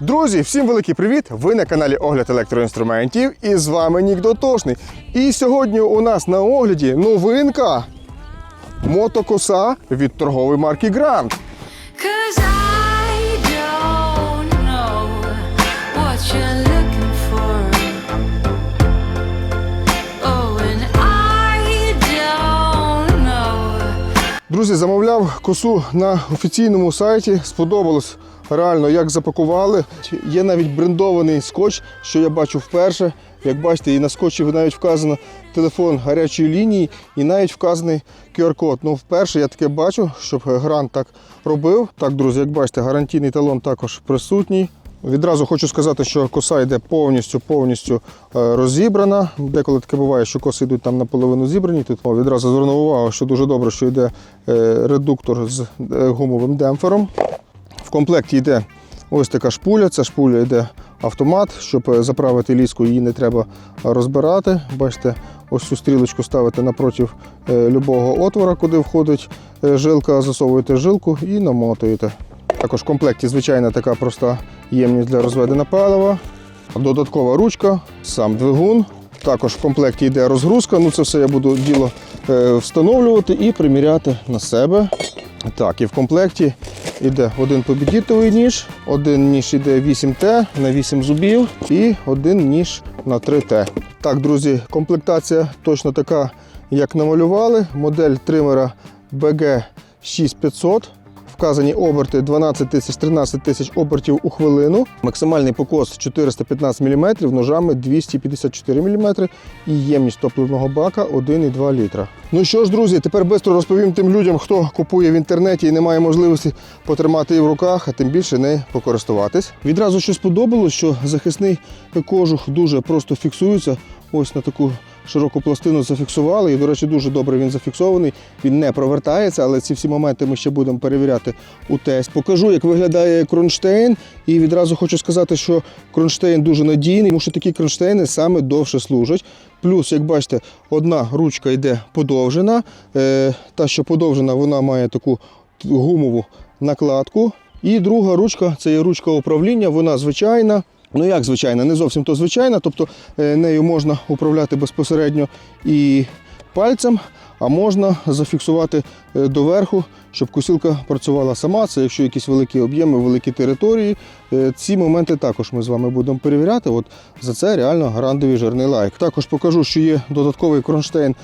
Друзі, всім великий привіт! Ви на каналі Огляд електроінструментів і з вами Нік Дотошний. І сьогодні у нас на огляді новинка мотокоса від торгової марки Grand. Oh. Друзі, замовляв косу на офіційному сайті. Сподобалось реально, як запакували. Є навіть брендований скотч, що я бачу вперше. Як бачите, і на скотчі навіть вказано телефон гарячої лінії, і навіть вказаний QR-код. Ну, вперше я таке бачу, щоб грант так робив. Так, друзі, як бачите, гарантійний талон також присутній. Відразу хочу сказати, що коса йде повністю повністю е, розібрана. Деколи таке буває, що коси йдуть там наполовину зібрані. Тут відразу звернув увагу, що дуже добре, що йде е, редуктор з е, гумовим демпфером. Комплекті йде ось така шпуля. Ця шпуля йде автомат. Щоб е, заправити ліску, її не треба розбирати. Бачите, ось цю стрілочку ставите напроти е, любого отвора, куди входить е, жилка, засовуєте жилку і намотуєте. Також в комплекті звичайна така проста ємність для розведення палива, додаткова ручка, сам двигун. Також в комплекті йде розгрузка. Ну це все я буду діло встановлювати і приміряти на себе. Так, і в комплекті йде один побідітовий ніж, один ніж йде 8Т на 8 зубів і один ніж на 3Т. Так, друзі, комплектація точно така, як намалювали. Модель тримера BG 6500. Вказані оберти 12 тисяч 13 тисяч обертів у хвилину. Максимальний покос 415 мм, ножами 254 мм і ємність топливного бака 1,2 літра. Ну що ж, друзі, тепер швидко розповім тим людям, хто купує в інтернеті і не має можливості потримати її в руках, а тим більше не покористуватись. Відразу що сподобалось, що захисний кожух дуже просто фіксується. Ось на таку широку пластину зафіксували. І, до речі, дуже добре він зафіксований. Він не провертається, але ці всі моменти ми ще будемо перевіряти у тест. Покажу, як виглядає кронштейн. І відразу хочу сказати, що кронштейн дуже надійний, тому що такі кронштейни саме довше служать. Плюс, як бачите, одна ручка йде подовжена. Е, Та, що подовжена, вона має таку гумову накладку. І друга ручка це є ручка управління, вона звичайна. Ну як звичайна, не зовсім то звичайна, тобто е, нею можна управляти безпосередньо і пальцем, а можна зафіксувати е, доверху, щоб косілка працювала сама. Це якщо якісь великі об'єми, великі території. Е, Ці моменти також ми з вами будемо перевіряти. От за це реально грандовий жирний лайк. Також покажу, що є додатковий кронштейн,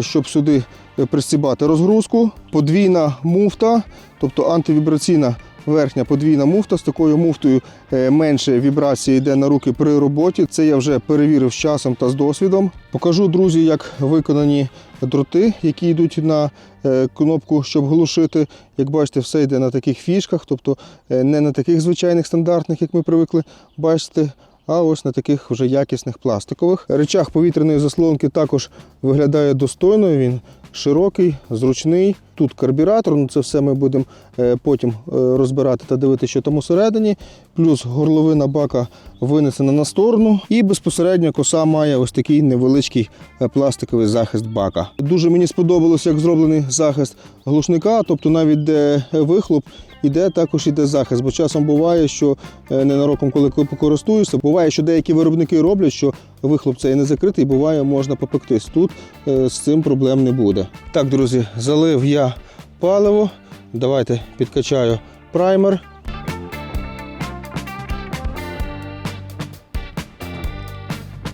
щоб сюди пристібати розгрузку, подвійна муфта, тобто антивібраційна верхня подвійна муфта. З такою муфтою е, менше вібрації йде на руки при роботі. Це я вже перевірив з часом та з досвідом. Покажу, друзі, як виконані дроти, які йдуть на е, кнопку, щоб глушити. Як бачите, все йде на таких фішках, тобто е, не на таких звичайних стандартних, як ми привикли бачити. А ось на таких вже якісних пластикових. Речах повітряної заслонки також виглядає достойно. Він широкий, зручний. Тут карбюратор, ну це все ми будемо е, потім е, розбирати та дивитися, що там усередині. Плюс горловина бака винесена на сторону. І безпосередньо коса має ось такий невеличкий е, пластиковий захист бака. Дуже мені сподобалось, як зроблений захист глушника, тобто навіть де вихлоп. Іде також іде захист, бо часом буває, що е, ненароком, коли покористуєшся, буває, що деякі виробники роблять, що вихлоп цей не закритий, буває, можна попектись. Тут е, з цим проблем не буде. Так, друзі, залив я паливо. Давайте підкачаю праймер.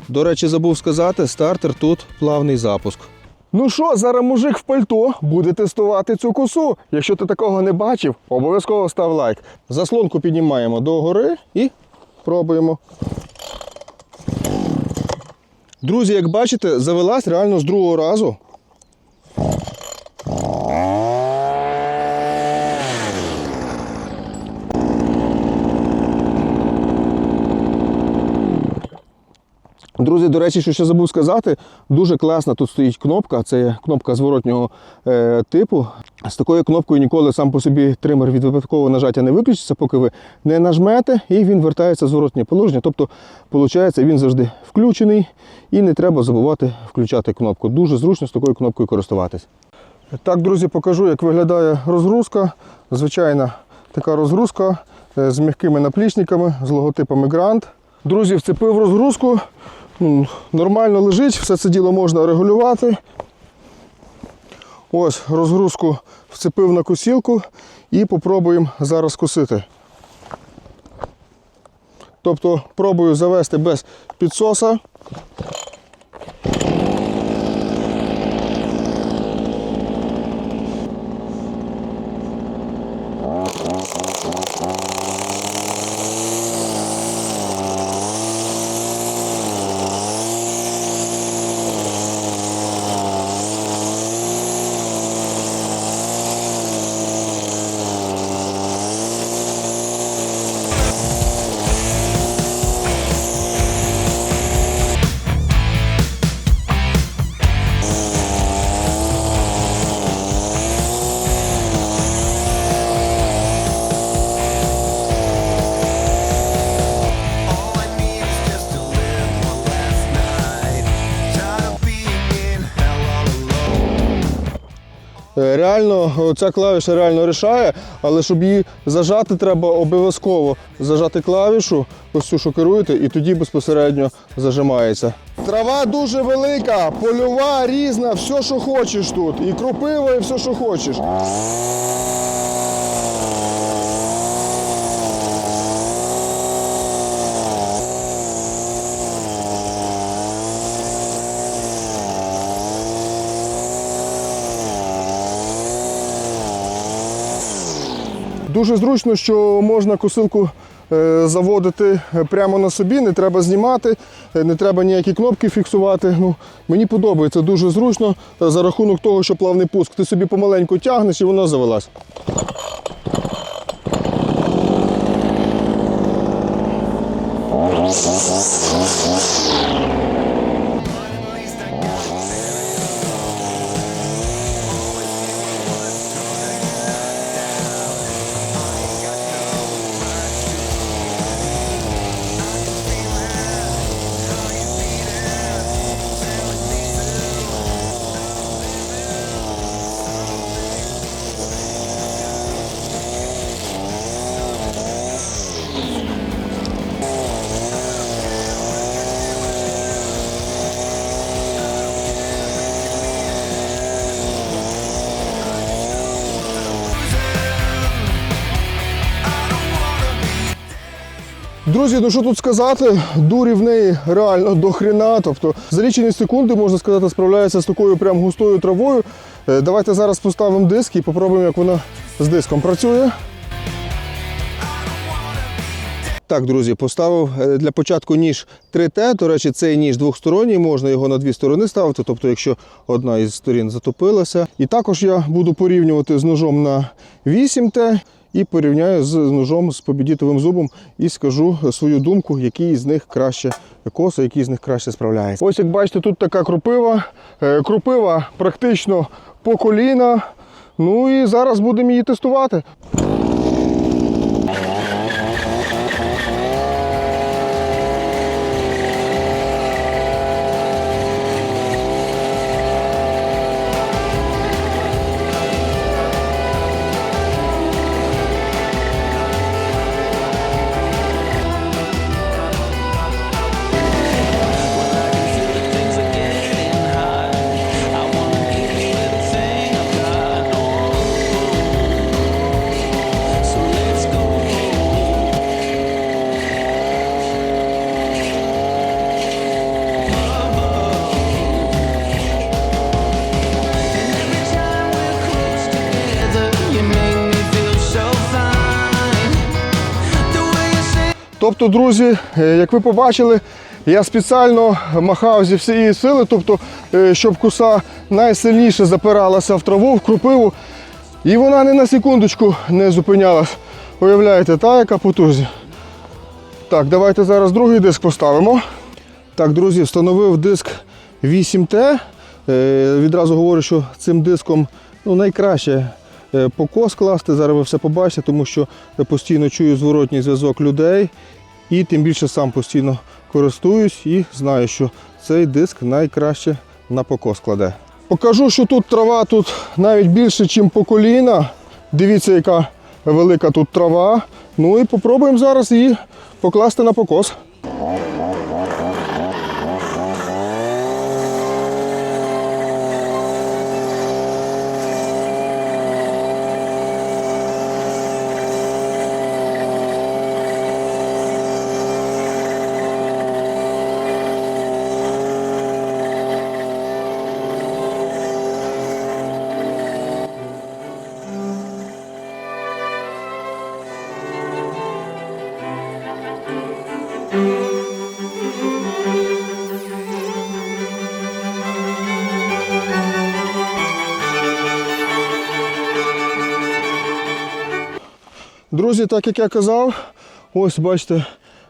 До речі, забув сказати, стартер тут плавний запуск. Ну що, зараз мужик в пальто буде тестувати цю косу. Якщо ти такого не бачив, обов'язково став лайк. Заслонку піднімаємо догори і пробуємо. Друзі, як бачите, завелась реально з другого разу. Друзі, до речі, що ще забув сказати, дуже класна тут стоїть кнопка. Це кнопка зворотнього е, типу. З такою кнопкою ніколи сам по собі тример від випадкового нажаття не виключиться, поки ви не нажмете, і він вертається в зворотнє положення. Тобто, виходить, він завжди включений і не треба забувати включати кнопку. Дуже зручно з такою кнопкою користуватись. Так, друзі, покажу, як виглядає розгрузка. Звичайна така розгрузка е, з м'якими наплічниками, з логотипами Grand. Друзі, вцепив розгрузку. Нормально лежить, все це діло можна регулювати. Ось розгрузку вцепив на косілку і попробуємо зараз косити. Тобто пробую завести без підсоса. Реально, ця клавіша реально рішає, але щоб її зажати, треба обов'язково зажати клавішу, ось цю, що керуєте, і тоді безпосередньо зажимається. Трава дуже велика, польова, різна, все, що хочеш тут. І кропива, і все, що хочеш. Дуже зручно, що можна косилку е, заводити е, прямо на собі, не треба знімати, е, не треба ніякі кнопки фіксувати. Ну, мені подобається дуже зручно за рахунок того, що плавний пуск. Ти собі помаленьку тягнеш і воно завелась. Друзі, ну що тут сказати, дурі в неї реально до хрена. Тобто за лічені секунди, можна сказати, справляється з такою прям густою травою. Е, Давайте зараз поставимо диск і попробуємо, як вона з диском працює. Так, друзі, поставив е, для початку ніж 3Т. До речі, цей ніж двохсторонній, можна його на дві сторони ставити, тобто, якщо одна із сторін затопилася. І також я буду порівнювати з ножом на 8Т і порівняю з ножом з побідітовим зубом і скажу свою думку, який з них краще коса, який з них краще справляється. Ось як бачите, тут така крупива. Е, Крупива практично по коліна. Ну і зараз будемо її тестувати. Тобто, друзі, е, як ви побачили, я спеціально махав зі всієї сили, тобто, е, щоб коса найсильніше запиралася в траву, в крупиву, і вона ні на секундочку не зупинялась. Уявляєте, та яка потужність. Так, давайте зараз другий диск поставимо. Так, друзі, встановив диск 8Т. Е, Відразу говорю, що цим диском ну, найкраще покос класти. Зараз ви все побачите, тому що я постійно чую зворотній зв'язок людей і тим більше сам постійно користуюсь і знаю, що цей диск найкраще на покос кладе. Покажу, що тут трава тут навіть більше, ніж по коліна. Дивіться, яка велика тут трава. Ну і попробуємо зараз її покласти на покос. Друзі, так як я казав, ось бачите,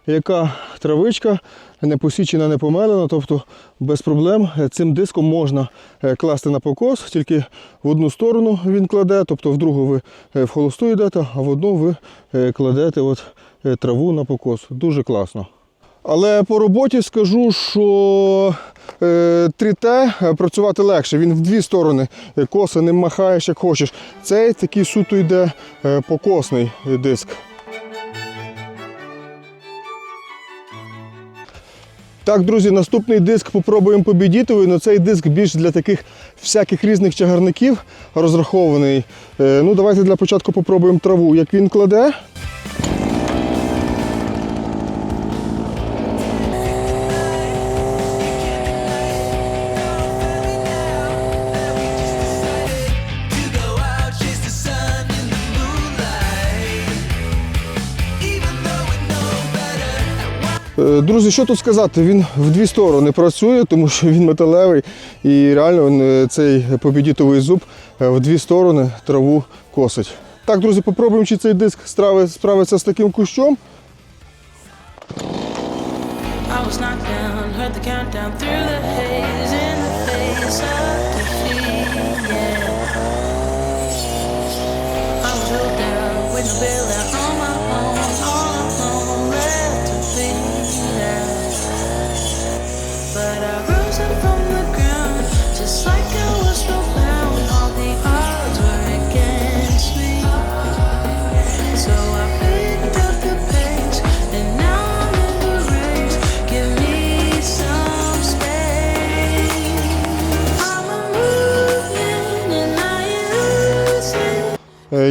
яка травичка не посічена, не помелена, тобто без проблем цим диском можна е, класти на покос, тільки в одну сторону він кладе, тобто в другу ви е, в холосту йдете, а в одну ви е, кладете от траву на покос. Дуже класно. Але по роботі скажу, що е, 3Т працювати легше. Він в дві сторони е, коси не махаєш як хочеш. Цей такий суто йде е, покосний диск. Так, друзі, наступний диск попробуємо побідітовий, але цей диск більш для таких всяких різних чагарників розрахований. Е, ну, давайте для початку попробуємо траву, як він кладе. Друзі, що тут сказати? Він в дві сторони працює, тому що він металевий і реально е, цей побідітовий зуб е, в дві сторони траву косить. Так, друзі, попробуємо, чи цей диск справиться з таким кущом. I was knocked down, heard the countdown through the haze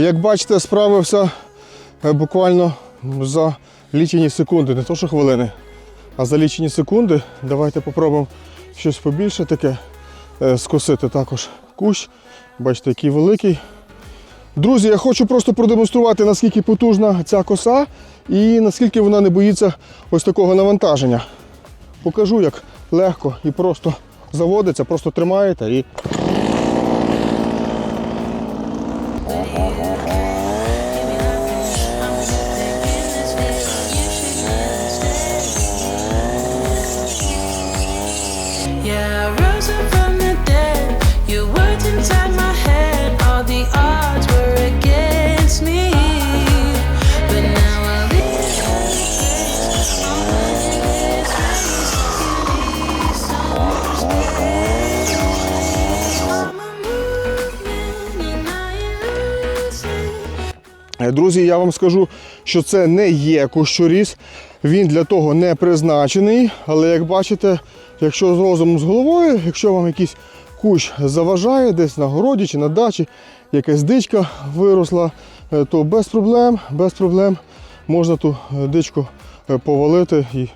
Як бачите, справився е, буквально за лічені секунди, не то що хвилини, а за лічені секунди. Давайте попробуємо щось побільше таке е, скосити також кущ. Бачите, який великий. Друзі, я хочу просто продемонструвати, наскільки потужна ця коса і наскільки вона не боїться ось такого навантаження. Покажу, як легко і просто заводиться, просто тримаєте і Друзі, я вам скажу, що це не є кущоріз. Він для того не призначений. Але як бачите, якщо з розумом з головою, якщо вам якийсь кущ заважає десь на городі чи на дачі, якась дичка виросла, е, то без проблем, без проблем можна ту е, дичку е, повалити і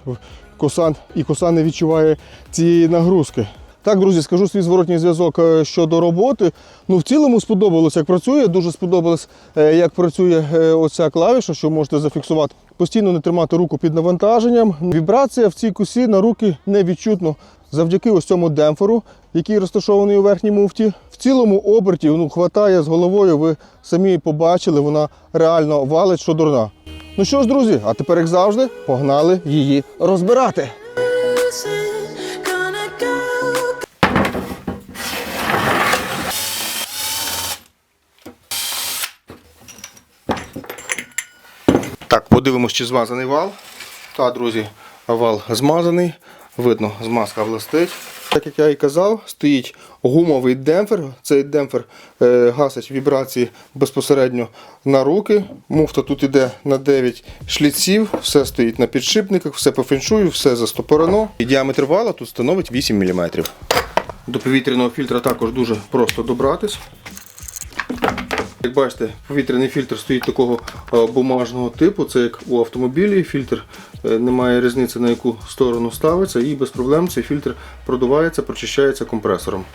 коса, і коса не відчуває цієї нагрузки. Так, друзі, скажу свій зворотній зв'язок е, щодо роботи. Ну, в цілому сподобалось, як працює. Дуже сподобалось, е, як працює е, оця клавіша, що можете зафіксувати. Постійно не тримати руку під навантаженням. Вібрація в цій косі на руки не відчутно завдяки ось цьому демпферу, який розташований у верхній муфті. В цілому оберті ну, хватає з головою, ви самі побачили, вона реально валить, що дурна. Ну що ж, друзі, а тепер, як завжди, погнали її розбирати. Так, подивимось, чи змазаний вал. Так, друзі, вал змазаний. Видно, змазка блистить. Так як я і казав, стоїть гумовий демпфер. Цей демпфер е, гасить вібрації безпосередньо на руки. Муфта тут іде на 9 шліців, все стоїть на підшипниках, все по феншую, все застопорено. І діаметр вала тут становить 8 мм. До повітряного фільтра також дуже просто добратись. Як бачите, повітряний фільтр стоїть такого е, бумажного типу, це як у автомобілі. Фільтр е, немає різниці на яку сторону ставиться, і без проблем цей фільтр продувається, прочищається компресором.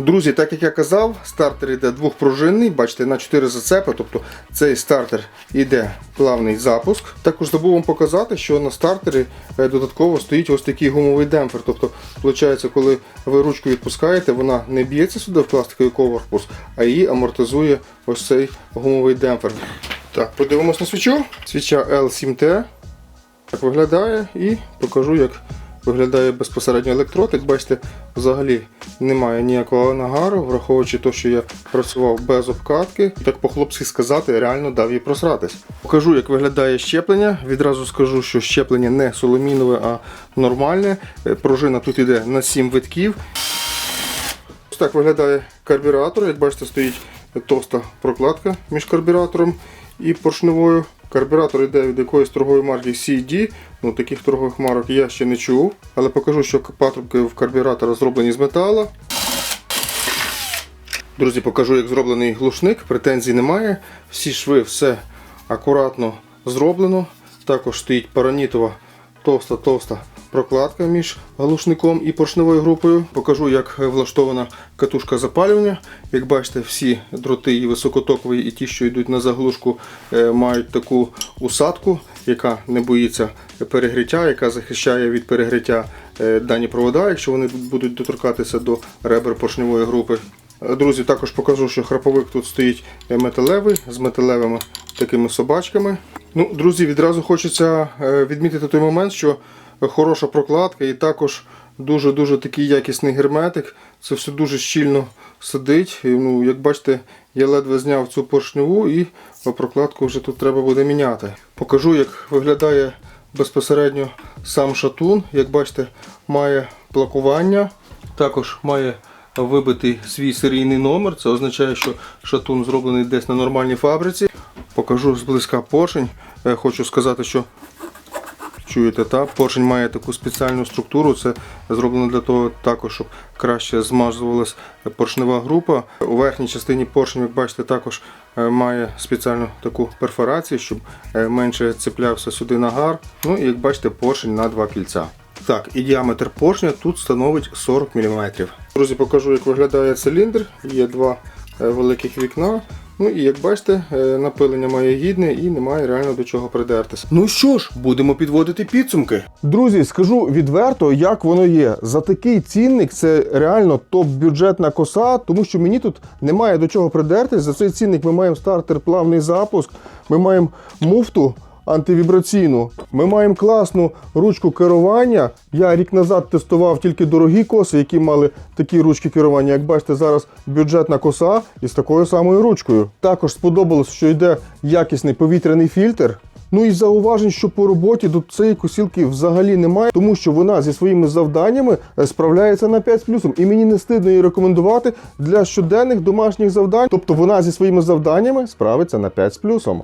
Друзі, так як я казав, стартер йде двохпружинний, бачите, на 4 зацепи, тобто цей стартер йде плавний запуск. Також забув вам показати, що на стартері е, додатково стоїть ось такий гумовий демпфер. Тобто, виходить, коли ви ручку відпускаєте, вона не б'ється сюди в пластиковий корпус, а її амортизує ось цей гумовий демпфер. Так, подивимось на свічу. Свіча L7T. Так виглядає і покажу, як виглядає безпосередньо електрод. Як бачите, взагалі немає ніякого нагару, враховуючи те, що я працював без обкатки. Так по-хлопськи сказати, реально дав їй просратись. Покажу, як виглядає щеплення. Відразу скажу, що щеплення не соломінове, а нормальне. Е, Пружина тут йде на 7 витків. Ось так виглядає карбюратор. Як бачите, стоїть товста прокладка між карбюратором і поршневою. Карбюратор йде від якоїсь торгової марки CD. Ну, таких торгових марок я ще не чув. Але покажу, що патрубки в карбюратора зроблені з металу. Друзі, покажу, як зроблений глушник. Претензій немає. Всі шви, все акуратно зроблено. Також стоїть паранітова товста-товста прокладка між глушником і поршневою групою. Покажу, як влаштована катушка запалювання. Як бачите, всі дроти і високотокові, і ті, що йдуть на заглушку, е, мають таку усадку, яка не боїться перегріття, яка захищає від перегріття е, дані провода, якщо вони будуть доторкатися до ребер поршневої групи. Друзі, також покажу, що храповик тут стоїть е, металевий з металевими такими собачками. Ну, друзі, відразу хочеться відмітити той момент, що хороша прокладка і також дуже-дуже такий якісний герметик. Це все дуже щільно сидить. І, ну, як бачите, я ледве зняв цю поршневу і прокладку вже тут треба буде міняти. Покажу, як виглядає безпосередньо сам шатун. Як бачите, має плакування. Також має вибитий свій серійний номер. Це означає, що шатун зроблений десь на нормальній фабриці. Покажу зблизька поршень. Е, Хочу сказати, що чуєте, та поршень має таку спеціальну структуру. Це зроблено для того також, щоб краще змазувалась поршнева група. У верхній частині поршень, як бачите, також е, має спеціальну таку перфорацію, щоб е, менше цеплявся сюди нагар. Ну і як бачите, поршень на два кільця. Так, і діаметр поршня тут становить 40 мм. Друзі, покажу, як виглядає циліндр. Є два е, великих вікна. Ну і як бачите, е, напилення має гідне і немає реально до чого придертися. Ну що ж, будемо підводити підсумки. Друзі, скажу відверто, як воно є. За такий цінник це реально топ-бюджетна коса, тому що мені тут немає до чого придертись. За цей цінник ми маємо стартер плавний запуск, ми маємо муфту антивібраційну. Ми маємо класну ручку керування. Я рік назад тестував тільки дорогі коси, які мали такі ручки керування. Як бачите, зараз бюджетна коса із такою самою ручкою. Також сподобалось, що йде якісний повітряний фільтр. Ну і зауважень, що по роботі до цієї косілки взагалі немає, тому що вона зі своїми завданнями е, справляється на 5 з плюсом. І мені не стидно її рекомендувати для щоденних домашніх завдань. Тобто вона зі своїми завданнями справиться на 5 з плюсом.